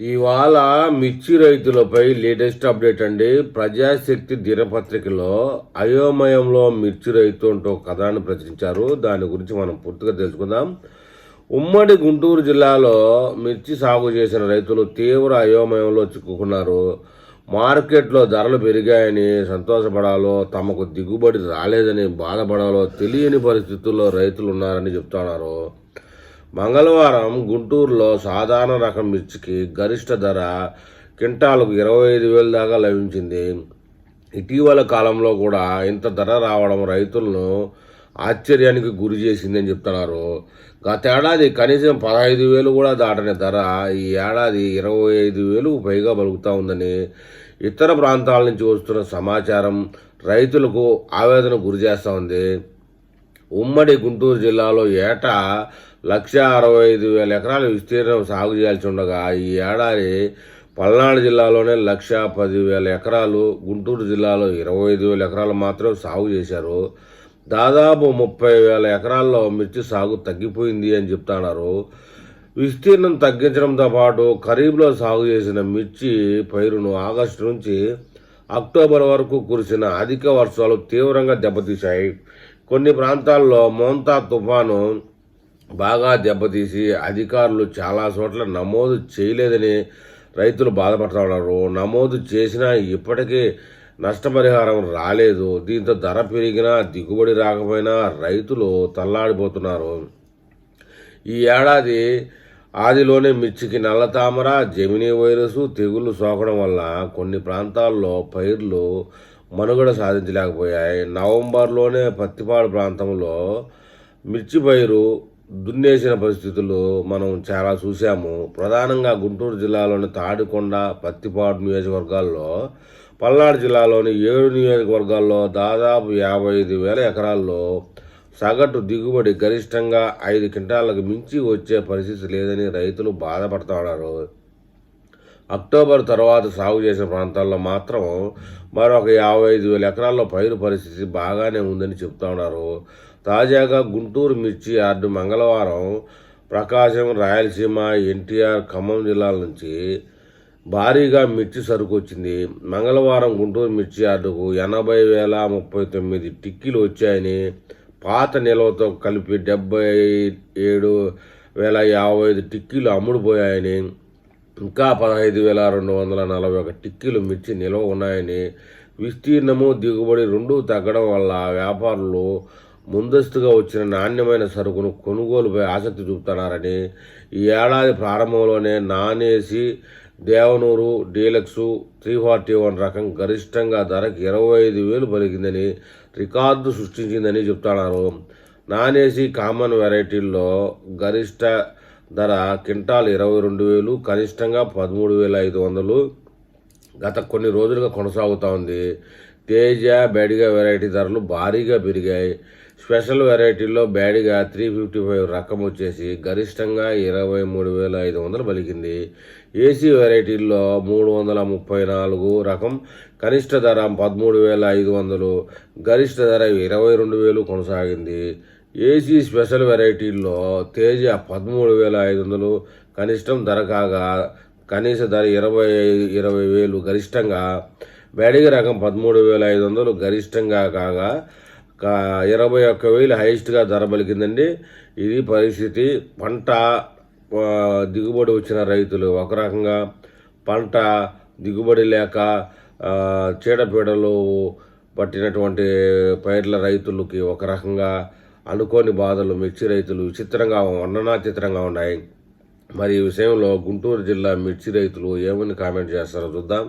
ఇవాళ మిర్చి రైతులపై లేటెస్ట్ అప్డేట్ అండి. ప్రజాశక్తి దినపత్రికలో అయోమయంలో మిర్చి రైతు అంటూ కథాన్ని ప్రచురించారు. దాని గురించి మనం పూర్తిగా తెలుసుకుందాం. ఉమ్మడి గుంటూరు జిల్లాలో మిర్చి సాగు చేసిన రైతులు తీవ్ర అయోమయంలో చిక్కుకున్నారు. మార్కెట్లో ధరలు పెరిగాయని సంతోషపడాలో తమకు దిగుబడి రాలేదని బాధపడాలో తెలియని పరిస్థితుల్లో రైతులు ఉన్నారని చెప్తున్నారు. మంగళవారం గుంటూరులో సాధారణ రకం మిర్చికి గరిష్ట ధర క్వింటాలకు ఇరవై ఐదు వేల దాకా లభించింది. ఇటీవల కాలంలో కూడా ఇంత ధర రావడం రైతులను ఆశ్చర్యానికి గురి చేసిందని చెప్తున్నారు. గతేడాది కనీసం పదహైదు వేలు కూడా దాటని ధర ఈ ఏడాది ఇరవై ఐదు వేలు పైగా పలుకుతూ ఉందని ఇతర ప్రాంతాల నుంచి వస్తున్న సమాచారం రైతులకు ఆవేదన గురి చేస్తూ ఉంది. ఉమ్మడి గుంటూరు జిల్లాలో ఏటా లక్ష అరవై ఐదు వేల ఎకరాల విస్తీర్ణం సాగు చేయాల్సి ఉండగా ఈ ఏడాది పల్నాడు జిల్లాలోనే లక్ష పది వేల ఎకరాలు గుంటూరు జిల్లాలో ఇరవై ఐదు వేల ఎకరాలు మాత్రం సాగు చేశారు. దాదాపు ముప్పై వేల ఎకరాల్లో మిర్చి సాగు తగ్గిపోయింది అని చెప్తున్నారు. విస్తీర్ణం తగ్గించడంతో పాటు ఖరీఫ్లో సాగు చేసిన మిర్చి పైరును ఆగస్టు నుంచి అక్టోబర్ వరకు కురిసిన అధిక వర్షాలు తీవ్రంగా దెబ్బతీశాయి. కొన్ని ప్రాంతాల్లో మోంతా తుఫాను బాగా దెబ్బతీసి అధికారులు చాలా చోట్ల నమోదు చేయలేదని రైతులు బాధపడుతూ ఉన్నారు. నమోదు చేసినా ఇప్పటికీ నష్టపరిహారం రాలేదు. దీంతో ధర పెరిగినా దిగుబడి రాకపోయినా రైతులు తల్లాడిపోతున్నారు. ఈ ఏడాది ఆదిలోనే మిర్చికి నల్ల తామర జమినీ వైరస్ తెగుళ్ళు సోకడం వల్ల కొన్ని ప్రాంతాల్లో పైర్లు మనుగడ సాధించలేకపోయాయి. నవంబర్లోనే పత్తిపాడు ప్రాంతంలో మిర్చి పైరు దున్నేసిన పరిస్థితులు మనం చాలా చూసాము ప్రధానంగా గుంటూరు జిల్లాలోని తాడికొండ పత్తిపాడు నియోజకవర్గాల్లో పల్నాడు జిల్లాలోని ఏడు నియోజకవర్గాల్లో దాదాపు యాభై ఐదు వేల ఎకరాల్లో సగటు దిగుబడి గరిష్టంగా ఐదు క్వింటాలకు మించి వచ్చే పరిస్థితి లేదని రైతులు బాధపడుతున్నారు అక్టోబర్ తర్వాత సాగు చేసిన ప్రాంతాల్లో మాత్రం మరొక యాభై ఐదు వేల ఎకరాల్లో పైరు పరిస్థితి బాగానే ఉందని చెప్తా ఉన్నారు. తాజాగా గుంటూరు మిర్చి యార్డు మంగళవారం ప్రకాశం రాయలసీమ ఎన్టీఆర్ ఖమ్మం జిల్లాల నుంచి భారీగా మిర్చి సరుకు వచ్చింది మంగళవారం గుంటూరు మిర్చి యార్డుకు ఎనభై వేల ముప్పై తొమ్మిది టిక్కీలు వచ్చాయని పాత నిల్వతో కలిపి డెబ్బై ఏడు వేల యాభై ఐదు టిక్కీలు అమ్ముడుపోయాయని ఇంకా పదహైదు వేల రెండు వందల నలభై ఒక టిక్కీలు మిర్చి నిల్వ ఉన్నాయని విస్తీర్ణము దిగుబడి రెండూ తగ్గడం వల్ల వ్యాపారులు ముందస్తుగా వచ్చిన నాణ్యమైన సరుకును కొనుగోలుపై ఆసక్తి చూపుతున్నారని ఈ ఏడాది ప్రారంభంలోనే నానేసి Devanur deluxe three forty one రకం గరిష్టంగా ధరకు ఇరవై ఐదు వేలు పలికిందని రికార్డు సృష్టించిందని చెప్తున్నారు. నానేసి కామన్ వెరైటీల్లో గరిష్ట ధర క్వింటాల్ ఇరవై రెండు వేలు కనిష్టంగా పదమూడు వేల ఐదు వందలు. గత కొన్ని రోజులుగా కొనసాగుతూ ఉంది. తేజ బ్యాడిగా వెరైటీ ధరలు భారీగా పెరిగాయి. స్పెషల్ వెరైటీల్లో బ్యాడిగా త్రీ ఫిఫ్టీ ఫైవ్ రకం వచ్చేసి గరిష్టంగా ఇరవై మూడు వేల ఐదు వందలు పలికింది. ఏసీ వెరైటీల్లో మూడు వందల ముప్పై నాలుగు రకం కనిష్ట ధర పదమూడు వేల ఐదు వందలు గరిష్ట ధర ఇరవై రెండు వేలు కొనసాగింది. ఏసీ స్పెషల్ వెరైటీల్లో తేజ పదమూడు వేల ఐదు వందలు కనిష్టం ధర కాగా కనీస ధర ఇరవై ఇరవై వేలు గరిష్టంగా బ్యాడిగ రకం పదమూడు వేల ఐదు వందలు గరిష్టంగా కాగా ఇరవై ఒక్క వేలు హైయెస్ట్గా ధర పలికిందండి. ఇది పరిస్థితి. పంట దిగుబడి వచ్చిన రైతులు ఒక రకంగా పంట దిగుబడి లేక చీడపీడలు పట్టినటువంటి పైర్ల రైతులకి ఒక రకంగా అనుకోని బాధలు మిర్చి రైతులు విచిత్రంగా వర్ణనా చిత్రంగా ఉన్నాయి. మరి ఈ విషయంలో గుంటూరు జిల్లా మిర్చి రైతులు ఏమని కామెంట్ చేస్తారో చూద్దాం.